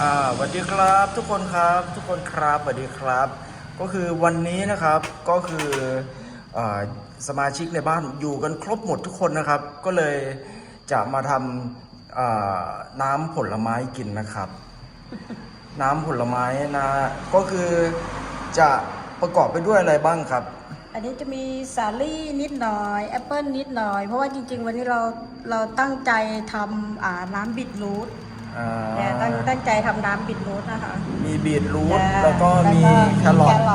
อ่าสวัสดีครับทุกคนครับทุกคนครับสวัสดีครับ ก็คือวันนี้นะครับก็คืออาสมาชิกในบ้านอยู่กันครบหมดทุกคนนะครับ ก็เลยจะมาทำอ่าน้ำผลไม้กินนะครับ น้ำผลไม้นะก็คือจะประกอบไปด้วยอะไรบ้างครับ อันนี้จะมีสาลี่นิดหน่อยแอปเปิลนิดหน่อย เพราะว่าจริง ๆ วันนี้เราเราตั้งใจทำอ่าน้ำบิดรูท อ่าเนี่ยตั้งตั้งใจทำน้ำบิดรูทนะคะ มีบีทรูทจ้ะแล้วก็มีแครอทท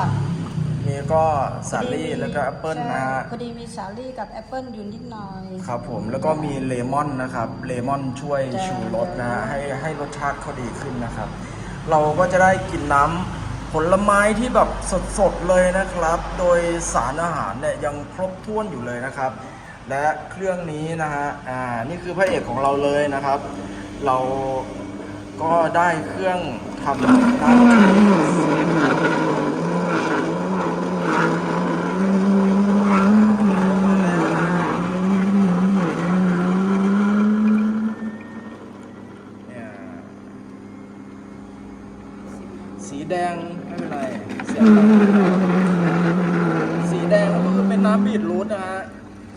มีก็สาลี่แล้วก็แอปเปิลนะฮะพอดีมีสาลี่กับแอปเปิลอยู่นิดหน่อย ครับผมแล้วก็มีเลมอนนะครับเลมอนช่วยจ้ะ ชูรสนะฮะให้ให้รสชาติเขาดีขึ้นนะครับ เราก็จะได้กินน้ำผลไม้ที่แบบสดๆเลยนะครับ โดยสารอาหารเนี่ยยังครบถ้วนอยู่เลยนะครับ และเครื่องนี้นะฮะอ่านี่คือพระเอกของเราเลยนะครับ เราก็ได้เครื่องทำน้ำเนี่ยสีแดงไม่เป็นไรเสียงดังไม่เป็นไรสีแดงก็คือเป็นน้ำบีทรูทนะฮะ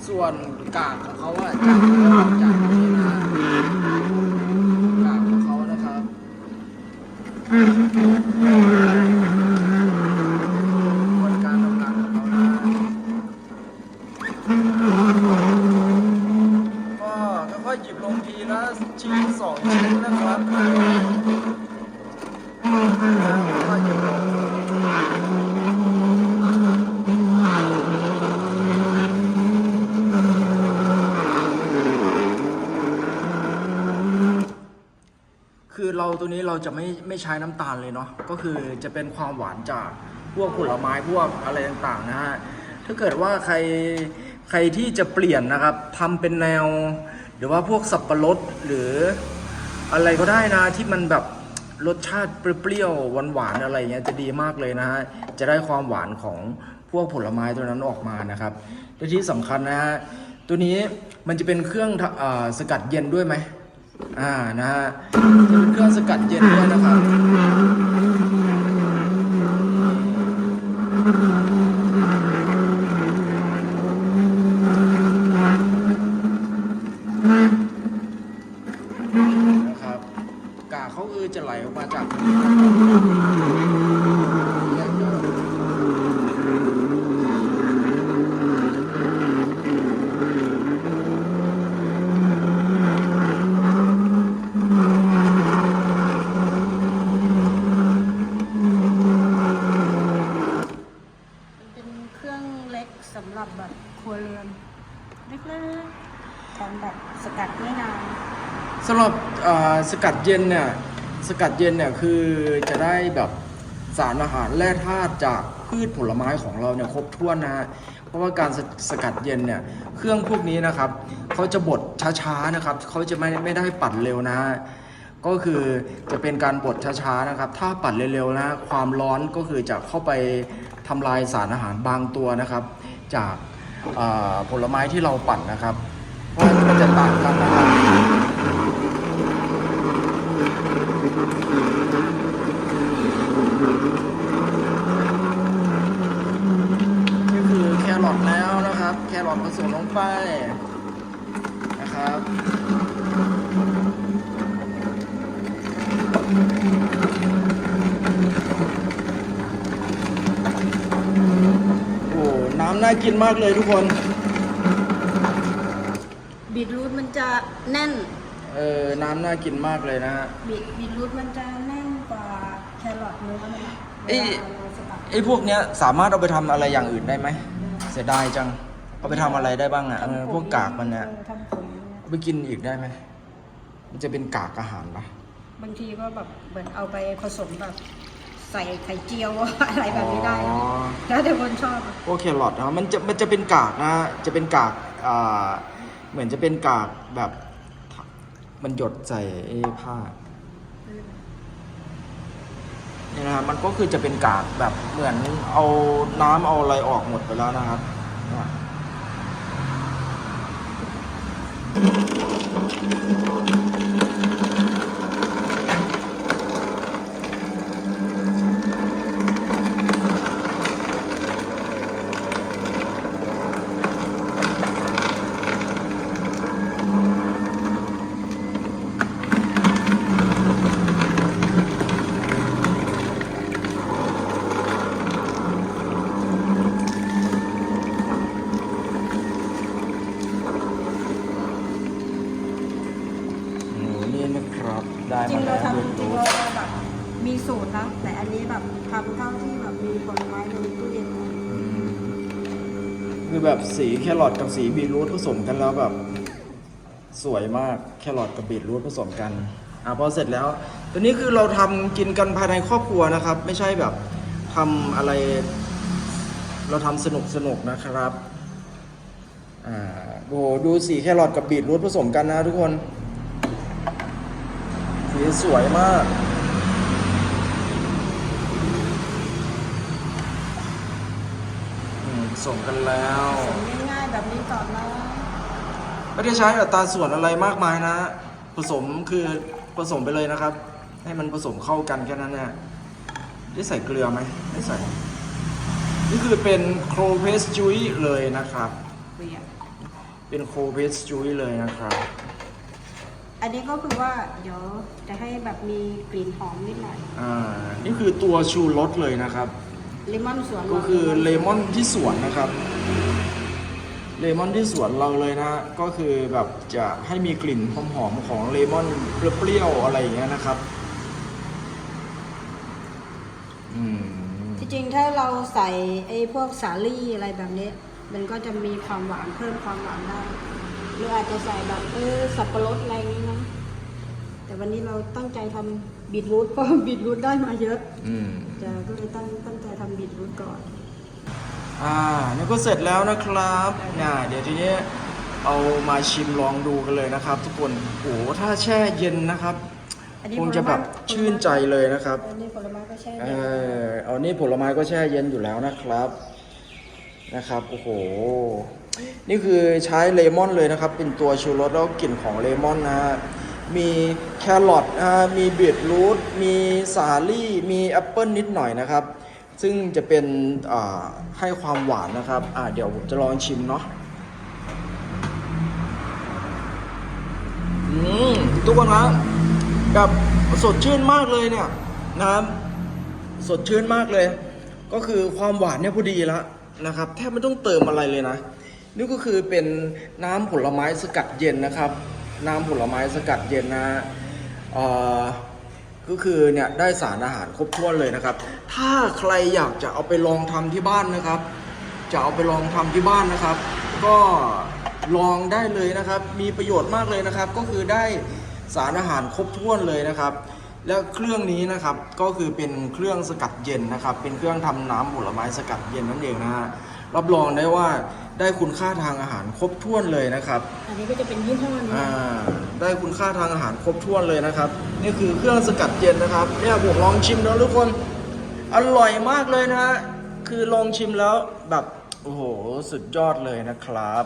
ส่วนกากของเขาอะจากจากนี้นะกากของเขานะครับ กระบวนการทำงานของเขานะก็ค่อยๆหยิบลงทีละชิ้นสองชิ้นนะครับค่อยๆหยิบลง นี้เราจะไม่ไม่ใช้น้ำตาลเลยเนาะก็คือจะเป็นความหวานจากพวกผลไม้พวกอะไรต่างๆนะฮะถ้าเกิดว่าใครใครที่จะเปลี่ยนนะครับทำเป็นแนว หรือว่าพวกสับปะรดหรืออะไรก็ได้นะที่มันแบบรสชาติเปรี้ยวๆหวานๆอะไรเงี้ยจะดีมากเลยนะฮะจะได้ความหวานของพวกผลไม้ตัวนั้นออกมานะครับและที่สำคัญนะฮะตัวนี้มันจะเป็นเครื่องอสกัดเย็นด้วยไหม อ่านะฮะจะเป็นเครื่องสกัดเย็นด้วยนะครับ กากเขาคือจะไหลออกมาจากตรงนี้นะครับมันเป็นเครื่องเล็กสำหรับแบบครัวเรือนเล็กๆทำแบบสกัดไม่นาน สำหรับอ่า สกัดเย็นเนี่ยสกัดเย็นเนี่ยคือจะได้แบบสารอาหารแร่ธาตุจากพืชผลไม้ของเราเนี่ยครบถ้วนนะฮะเพราะว่าการสสกัดเย็นเนี่ยเครื่องพวกนี้นะครับเขาจะบดช้าๆนะครับเขาจะไม่ไม่ได้ปั่นเร็วนะฮะก็คือจะเป็นการบดช้าๆนะครับ ถ้าปั่นเร็วๆนะความร้อนก็คือจะเข้าไปทำลายสารอาหารบางตัวนะครับ จากผลไม้ที่เราปั่นนะครับ เพราะมันจะต่างกันนะครับ นี่คือแครอทแล้วนะค รับแครอทผสมลงไปนะครับโอ้น้ำน่ากินมากเลยทุกคน บีทรูทมันจะแน่น เออ น้ำน่ากินมากเลยนะฮะ บีทบีทรูทมันจะแน่นกว่าแครอทเนื้อมันเอ้ยเวลาเราสกัดไอ้พวกเนี้ยสามารถเอาไปทำอะไรอย่างอื่นได้ไหม เสียดายจัง เอาไปทำอะไรได้บ้างอะเออพวกกากมันเนี่ยออทำปุ๋ยเนี่ยเอาไปกินอีกได้ไหมมันจะเป็นกากอาหารปะ บางทีก็แบบเหมือนเอาไปผสมแบบ ใส่ไข่เจียว อะไรแบบนี้ได้นะอ๋อ แล้วแต่คนชอบอะพวกแครอทนะมันจะมันจะเป็นกากนะ จะเป็นกากอ่าเหมือนจะเป็นกากแบบ มันหยดใส่ไอ้ผ้าเนี่ยนะครับมันก็คือจะเป็นกากแบบเหมือนเอาน้ำเอาอะไรออกหมดไปแล้วนะครับอะบี Thank you. คือแบบสีแครอทกับสีบีทรูทผสมกันแล้วแบบ สวยมากแครอทกับบีทรูทผสมกันอะพอเสร็จแล้ว ตัวนี้คือเราทำกินกันภายในครอบครัวนะครับ ไม่ใช่แบบทำอะไร เราทำสนุกสนุกนะครับอ่าโอ้โหดูสีแครอทกับบีทรูทผสมกันนะทุกคนสีสวยมาก อืมผ สมกันแล้วสูตรง่ายๆแบบนี้ก่อนนะไม่ได้ใช้อัตราส่วนอะไรมากมายนะ ผสมคือผสมไปเลยนะครับ ให้มันผสมเข้ากันแค่นั้นเนี่ยได้ใส่เกลือไหมไม่ใส่ นี่คือเป็นโครเพสจุยเลยนะครับ เปลี่ยนเป็นโครเพสจุยเลยนะครับ อันนี้ก็คือว่าเดี๋ยวจะให้แบบมีกลิ่นหอมนิดหน่อย อ่า นี่คือตัวชูรสเลยนะครับ เลมอนสวนก็คือเลมอนที่สวนนะครับเลมอนที่สวนเราเลยนะก็คือแบบจะให้มีกลิ่นหอมๆของเลมอนเปรี้ยวๆอะไรอย่างเงี้ยนะครับอืมที่จริงถ้าเราใส่ไอ้พวกสาลี่อะไรแบบนี้ มันก็จะมีความหวานเพิ่มความหวานได้หรืออาจจะใส่แบบเออสับปะรดอะไรอย่างนี้นะแต่วันนี้เราตั้งใจทำบีทรูทเพราะบีทรูทได้มาเยอะอืมจะก็เลยตั้งตั้งใจทำบีทรูท ก่อน อ่านี่ก็เสร็จแล้วนะครับเนี่ยเดี๋ยวทีนี้เอามาชิมลองดูกันเลยนะครับ ทุกคนโอ้โหถ้าแช่เย็นนะครับ อันนี้คงจะแบบผลไม้ชื่นใจเลยนะครับอันนี้ผลไม้ก็แช่เอเย็นอเอานี่ผลไม้ก็แช่เย็นอยู่แล้วนะครับนะครับโอ้โหนี่คือใช้เลมอนเลยนะครับ เป็นตัวชูรสแล้วกลิ่นของเลมอนนะฮะมีแครอทนะฮะมีบีทรูทมีสาลี่ มีแอปเปิลนิดหน่อยนะครับ ซึ่งจะเป็นให้ความหวานนะครับอ่าเดี๋ยวผมจะลองชิมเนาะอืมทุกคนครับแบบสดชื่นมากเลยเนี่ยนะครับสดชื่นมากเลย ก็คือความหวานเนี่ยพอดีแล้วนะครับแทบไม่ต้องเติมอะไรเลยนะ นี่ก็คือเป็นน้ำผลไม้สกัดเย็นนะครับ น้ำผลไม้สกัดเย็นนะอ่อ ก็คือเนี่ยได้สารอาหารครบถ้วนเลยนะครับ ถ้าใครอยากจะเอาไปลองทำที่บ้านนะครับ จะเอาไปลองทำที่บ้านนะครับ ก็ลองได้เลยนะครับ มีประโยชน์มากเลยนะครับ ก็คือได้สารอาหารครบถ้วนเลยนะครับ แล้วเครื่องนี้นะครับก็คือเป็นเครื่องสกัดเย็นนะครับ เป็นเครื่องทำน้ำผลไม้สกัดเย็นนั่นเองนะฮะ รับรองได้ว่าได้คุณค่าทางอาหารครบถ้วนเลยนะครับ อันนี้ก็จะเป็นยี่ห้อนี้อ่าได้คุณค่าทางอาหารครบถ้วนเลยนะครับ นี่คือเครื่องสกัดเย็นนะครับเนี่ยผมลองชิมแล้วทุกคนอร่อยมากเลยนะฮะคือลองชิมแล้วแบบโอ้โหสุดยอดเลยนะครับ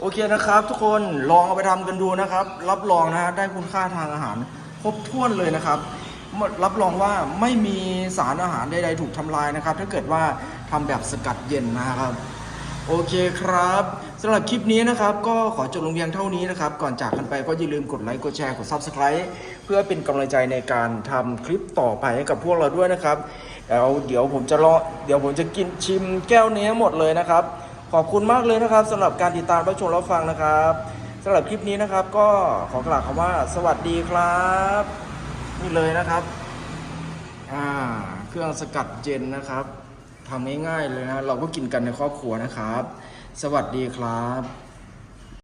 โอเคนะครับ ทุกคนลองเอาไปทำกันดูนะครับ รับรองนะฮะได้คุณค่าทางอาหารครบถ้วนเลยนะครับ รับรองว่าไม่มีสารอาหารใดๆถูกทำลายนะครับ ถ้าเกิดว่า ทำแบบสกัดเย็นนะครับ โอเคครับสำหรับคลิปนี้นะครับ ก็ขอจบลงเพียงเท่านี้นะครับ ก่อนจากกันไปก็อย่าลืมกดไลค์กดแชร์กด Subscribe เพื่อเป็นกำลังใจในการทำคลิปต่อไปให้กับพวกเราด้วยนะครับแล้วเดี๋ยวผมจะรอเดี๋ยวผมจะกินชิมแก้วนี้หมดเลยนะครับ ขอบคุณมากเลยนะครับสำหรับการติดตามรับชมรับฟังนะครับสำหรับคลิปนี้นะครับ ก็ขอกล่าวคำว่า สวัสดีครับ นี่เลยนะครับ อ่า เครื่องสกัดเย็นนะครับ ทำง่ายๆเลยนะ เราก็กินกันในครอบครัวนะครับ สวัสดีครับ